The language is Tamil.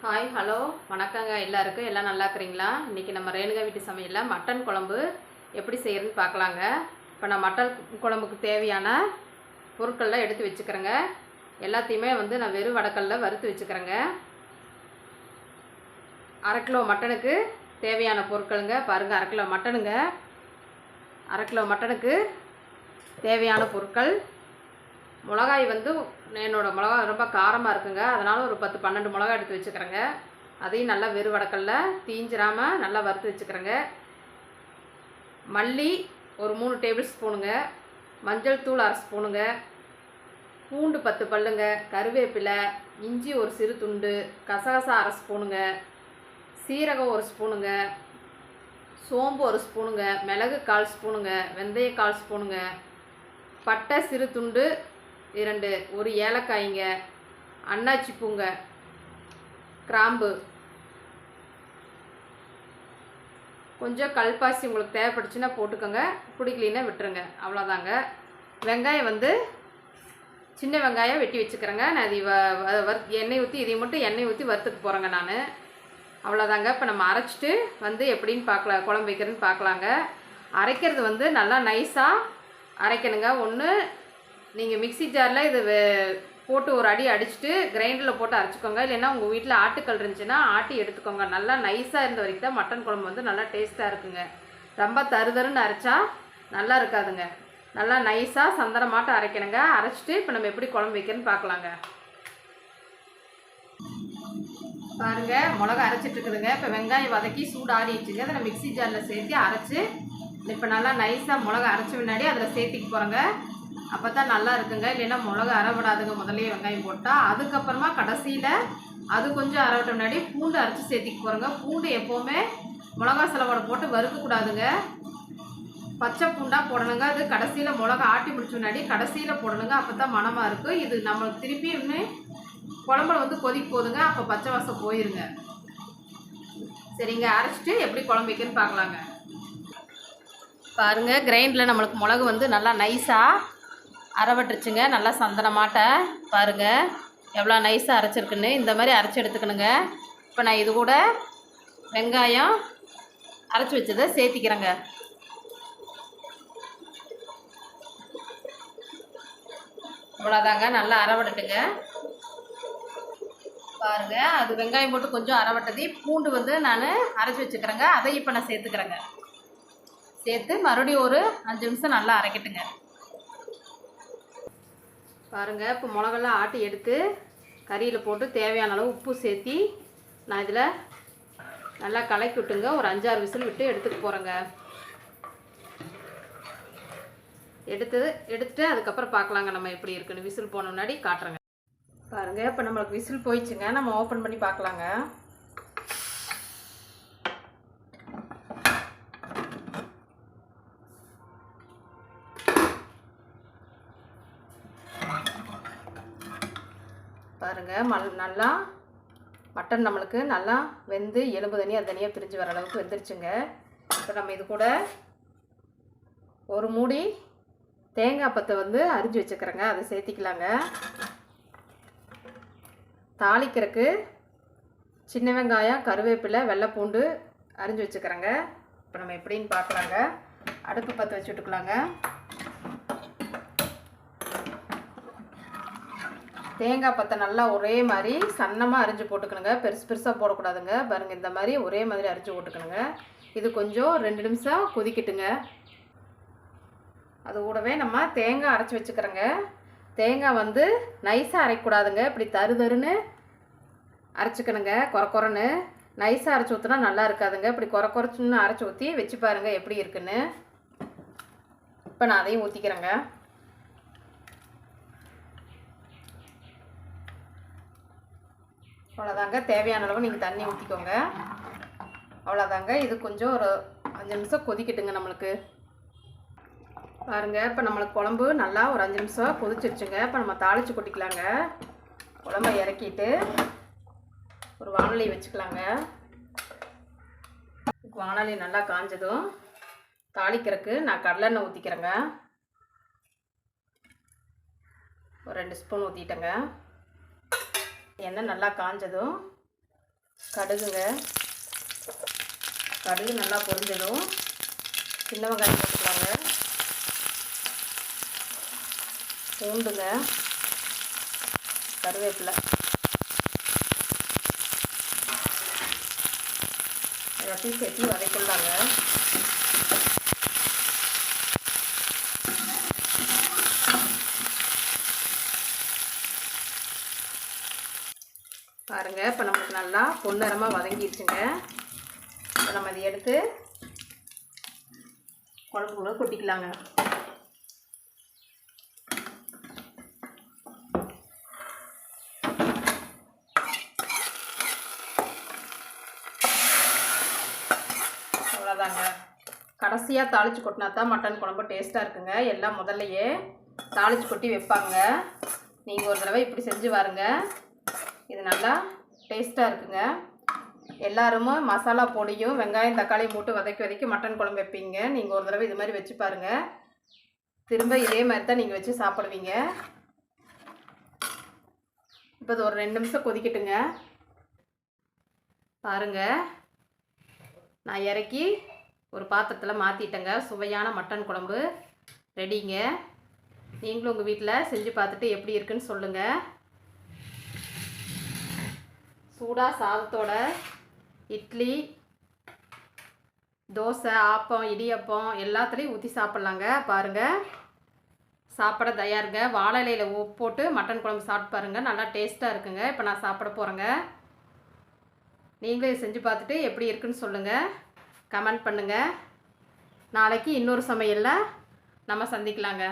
ஹாய் ஹலோ வணக்கங்க. எல்லாருக்கும் எல்லாம் நல்லா இருக்கிறீங்களா? இன்றைக்கி நம்ம ரேணுகா வீட்டு சமையலில் மட்டன் குழம்பு எப்படி செய்கிறதுன்னு பார்க்கலாங்க. இப்போ நான் மட்டன் குழம்புக்கு தேவையான பொருட்கள்லாம் எடுத்து வச்சுக்கிறேங்க. எல்லாத்தையுமே வந்து நான் வெறும் வடக்கல்ல வறுத்து வச்சுக்கிறேங்க. அரை கிலோ மட்டனுக்கு தேவையான பொருட்களுங்க. பாருங்கள் அரை கிலோ மட்டனுங்க. அரை கிலோ மட்டனுக்கு தேவையான பொருட்கள். மிளகாய் வந்து என்னோடய மிளகா ரொம்ப காரமாக இருக்குங்க. அதனால் ஒரு பத்து பன்னெண்டு மிளகா எடுத்து வச்சுக்கிறேங்க. அதையும் நல்லா வெறு வடக்கல்ல தீஞ்சிராமல் நல்லா வறுத்து வச்சுக்கிறேங்க. மல்லி ஒரு மூணு டேபிள் ஸ்பூனுங்க. மஞ்சள் தூள் அரை ஸ்பூனுங்க. பூண்டு பத்து பல்லுங்க. கருவேப்பிலை இஞ்சி ஒரு சிறு துண்டு கசகசா அரை ஸ்பூனுங்க. சீரகம் ஒரு ஸ்பூனுங்க. சோம்பு ஒரு ஸ்பூனுங்க. மிளகு கால் ஸ்பூனுங்க. வெந்தய கால் ஸ்பூனுங்க. பட்டை சிறு துண்டு இரண்டு ஒரு ஏலக்காய்ங்க அன்னாச்சி பூங்க கிராம்பு. கொஞ்சம் கல்பாசி உங்களுக்கு தேவைப்பட்டுச்சுன்னா போட்டுக்கோங்க. பிடிக்கலின்னா விட்டுருங்க. அவ்வளோதாங்க. வெங்காயம் வந்து சின்ன வெங்காயம் வெட்டி வச்சுக்கிறேங்க. நான் இது வ- வறு எண்ணெய் ஊற்றி இதை மட்டும் எண்ணெய் ஊற்றி வறுத்துக்க போகிறேங்க நான். அவ்வளோதாங்க. இப்போ நம்ம அரைச்சிட்டு வந்து எப்படின்னு பார்க்கலாம் குழம்பு வைக்கிறதுன்னு பார்க்கலாங்க. அரைக்கிறது வந்து நல்லா நைஸாக அரைக்கணுங்க. ஒன்று நீங்கள் மிக்ஸி ஜாரில் இது போட்டு ஒரு அடி அடிச்சுட்டு கிரைண்டரில் போட்டு அரைச்சிக்கோங்க. இல்லைன்னா உங்கள் வீட்டில் ஆட்டுக்கல் இருந்துச்சுன்னா ஆட்டி எடுத்துக்கோங்க. நல்லா நைஸாக இருந்த வரைக்கும் தான் மட்டன் குழம்பு வந்து நல்லா டேஸ்ட்டாக இருக்குங்க. ரொம்ப தருதருன்னு அரைச்சா நல்லா இருக்காதுங்க. நல்லா நைஸாக சந்தனமாட்டம் அரைக்கணுங்க. அரைச்சிட்டு இப்போ நம்ம எப்படி குழம்பு வைக்கணும்னு பார்க்கலாங்க பாருங்க மிளகா அரைச்சிட்ருக்குதுங்க இப்போ வெங்காயம் வதக்கி சூடு ஆறிடுச்சுங்க அதை நான் மிக்ஸி ஜாரில் சேர்த்து அரைச்சி இப்போ நல்லா நைஸாக மிளகா அரைச்ச முன்னாடி அதில் சேர்த்திக்க போகிறேங்க அப்போ தான் நல்லா இருக்குங்க. இல்லைன்னா மிளகு அறவிடாதுங்க முதலே வெங்காயம் போட்டால் அதுக்கப்புறமா கடைசியில் அது கொஞ்சம் அறவிட்ட முன்னாடி பூண்டு அரைச்சி சேர்த்திக்க போகிறோங்க பூண்டு எப்போவுமே மிளகா செலவோட போட்டு வறுக்கக்கூடாதுங்க பச்சை பூண்டாக போடணுங்க. அது கடைசியில் மிளகா ஆட்டி முடிச்ச முன்னாடி கடைசியில் போடணுங்க. அப்போ தான் மணமாக இருக்கும் இது நம்மளுக்கு திருப்பி ஒன்று குழம்புல வந்து கொதிக்க போகுதுங்க அப்போ பச்சை வாசம் போயிருங்க. சரிங்க. அரைச்சிட்டு எப்படி குழம்பு வைக்கன்னு பார்க்கலாங்க பாருங்க. கிரைண்டில் நம்மளுக்கு மிளகு வந்து நல்லா நைஸாக அரைவட்டுருச்சுங்க. நல்லா சந்தனமாட்ட. பாருங்க. எவ்வளோ நைஸாக அரைச்சிருக்குன்னு. இந்த மாதிரி அரைச்சி எடுத்துக்கணுங்க. இப்போ நான் இது கூட வெங்காயம் அரைச்சி வச்சதை சேர்த்திக்கிறேங்க. இவ்வளோதாங்க. நல்லா அரைவட்டுட்டுங்க பாருங்க. அது வெங்காயம் போட்டு கொஞ்சம் அரைவட்டதி. பூண்டு வந்து நான் அரைச்சி வச்சுக்கிறேங்க. அதை இப்போ நான் சேர்த்துக்கிறேங்க. சேர்த்து மறுபடியும் ஒரு அஞ்சு நிமிஷம் நல்லா அரைக்கட்டுங்க. பாருங்க இப்போ மிளகெல்லாம் ஆட்டி எடுத்து கறியில் போட்டு தேவையான அளவு உப்பு சேர்த்தி நான் இதில் நல்லா கலக்கி விட்டுங்க. ஒரு அஞ்சாறு விசில் விட்டு எடுத்துக்க போகிறேங்க எடுத்து எடுத்துட்டு அதுக்கப்புறம் பார்க்கலாங்க நம்ம எப்படி இருக்குன்னு. விசில் போன முன்னாடி காட்டுறேங்க. பாருங்கள் இப்போ நம்மளுக்கு விசில் போயிடுச்சுங்க. நம்ம ஓப்பன் பண்ணி பார்க்கலாங்க. பாருங்கள் மல் நல்லா மட்டன் நம்மளுக்கு நல்லா வெந்து எலும்பு தனியாக அது தனியாக பிரிஞ்சு வர அளவுக்கு வெந்துருச்சுங்க. இப்போ நம்ம இது கூட ஒரு மூடி தேங்காய் பத்தை வந்து அரிஞ்சு வச்சுக்கிறேங்க அதை சேர்த்திக்கலாங்க. தாளிக்கிறதுக்கு சின்ன வெங்காயம் கருவேப்பிலை வெள்ளைப்பூண்டு அரிஞ்சு வச்சுக்கிறேங்க. இப்போ நம்ம எப்படின்னு பார்க்கலாங்க. அடுப்பு பற்ற வச்சு விட்டுக்கலாங்க. தேங்காய் பத்தை நல்லா ஒரே மாதிரி சன்னமாக அரிஞ்சு போட்டுக்கணுங்க. பெருசு பெருசாக போடக்கூடாதுங்க. பாருங்கள் இந்த மாதிரி ஒரே மாதிரி அரிஞ்சு போட்டுக்கணுங்க. இது கொஞ்சம் ரெண்டு நிமிஷம் கொதிக்கட்டுங்க. அது கூடவே நம்ம தேங்காய் அரைச்சி வச்சுக்கிறோங்க. தேங்காய் வந்து நைஸாக அரைக்கக்கூடாதுங்க. இப்படி தரு தருன்னு அரைச்சிக்கணுங்க குறை குறைன்னு நைஸாக அரைச்சி ஊற்றினா நல்லா இருக்காதுங்க. இப்படி குறை குறைச்சுன்னு அரைச்சி ஊற்றி வச்சு பாருங்கள் எப்படி இருக்குன்னு. இப்போ நான் அதையும் ஊற்றிக்கிறேங்க அவ்வளோதாங்க தேவையான அளவு நீங்கள் தண்ணி ஊற்றிக்கோங்க அவ்வளோதாங்க இது கொஞ்சம் ஒரு அஞ்சு நிமிஷம் கொதிக்கட்டுங்க நம்மளுக்கு. பாருங்க. இப்போ நம்மளுக்கு குழம்பு நல்லா ஒரு அஞ்சு நிமிஷம் கொதிச்சிருச்சுங்க. இப்போ நம்ம தாளித்து கொட்டிக்கலாங்க. குழம்ப இறக்கிட்டு ஒரு வானொலி வச்சுக்கலாங்க. வானொலி நல்லா காஞ்சதும் தாளிக்கிறதுக்கு நான் கடலெண்ணெய் ஊற்றிக்கிறேங்க ஒரு ரெண்டு ஸ்பூன் ஊற்றிட்டேங்க எண்ணெய் நல்லா காஞ்சதும் கடுகுங்க. கடுகு நல்லா பொரிஞ்சதும் சின்ன வெங்காயம் போட்டுக்கலாங்க. பூண்டுங்க. கருவேப்பிலை. எல்லாத்தையும் சேர்த்து வதக்கிடலாங்க. பாருங்க. இப்போ நம்மளுக்கு நல்லா பொன்னரமாக வதங்கிடுச்சுங்க. இப்போ நம்ம அதை எடுத்து குழம்புக்குள்ள கொட்டிக்கலாங்க. அவ்வளோதாங்க கடைசியாக தாளித்து கொட்டினா தான் மட்டன் குழம்பு டேஸ்ட்டாக இருக்குங்க. எல்லாம் முதல்லையே தாளித்து கொட்டி வைப்பாங்க. நீங்கள் ஒரு தடவை இப்படி செஞ்சு பாருங்க. இது நல்லா டேஸ்ட்டாக இருக்குங்க. எல்லாருமே மசாலா பொடியும் வெங்காயம் தக்காளியும் போட்டு வதக்கி வதக்கி மட்டன் குழம்பு வைப்பீங்க. நீங்கள் ஒரு தடவை இது மாதிரி வச்சு பாருங்கள் திரும்ப இதே மாதிரி தான் நீங்கள் வச்சு சாப்பிடுவீங்க. இப்போ இது ஒரு ரெண்டு நிமிஷம் கொதிக்கட்டுங்க. பாருங்கள் நான் இறக்கி ஒரு பாத்திரத்தில் மாற்றிட்டேங்க சுவையான மட்டன் குழம்பு. ரெடிங்க. நீங்களும் உங்கள் வீட்டில் செஞ்சு பார்த்துட்டு எப்படி இருக்குன்னு சொல்லுங்கள் சூடாக சாதத்தோட இட்லி தோசை ஆப்பம் இடியப்பம் எல்லாத்துலேயும் ஊற்றி சாப்பிட்லாங்க. பாருங்கள் சாப்பிட தயாருங்க. வாழை இலையில் உப்பு போட்டு மட்டன் குழம்பு சாப்பிட்டு பாருங்கள் நல்லா டேஸ்ட்டாக இருக்குங்க. இப்போ நான் சாப்பிட போகிறேங்க நீங்களும் செஞ்சு பார்த்துட்டு எப்படி இருக்குன்னு சொல்லுங்கள் கமெண்ட் பண்ணுங்கள் நாளைக்கு இன்னொரு சமையலில் நம்ம சந்திக்கலாங்க.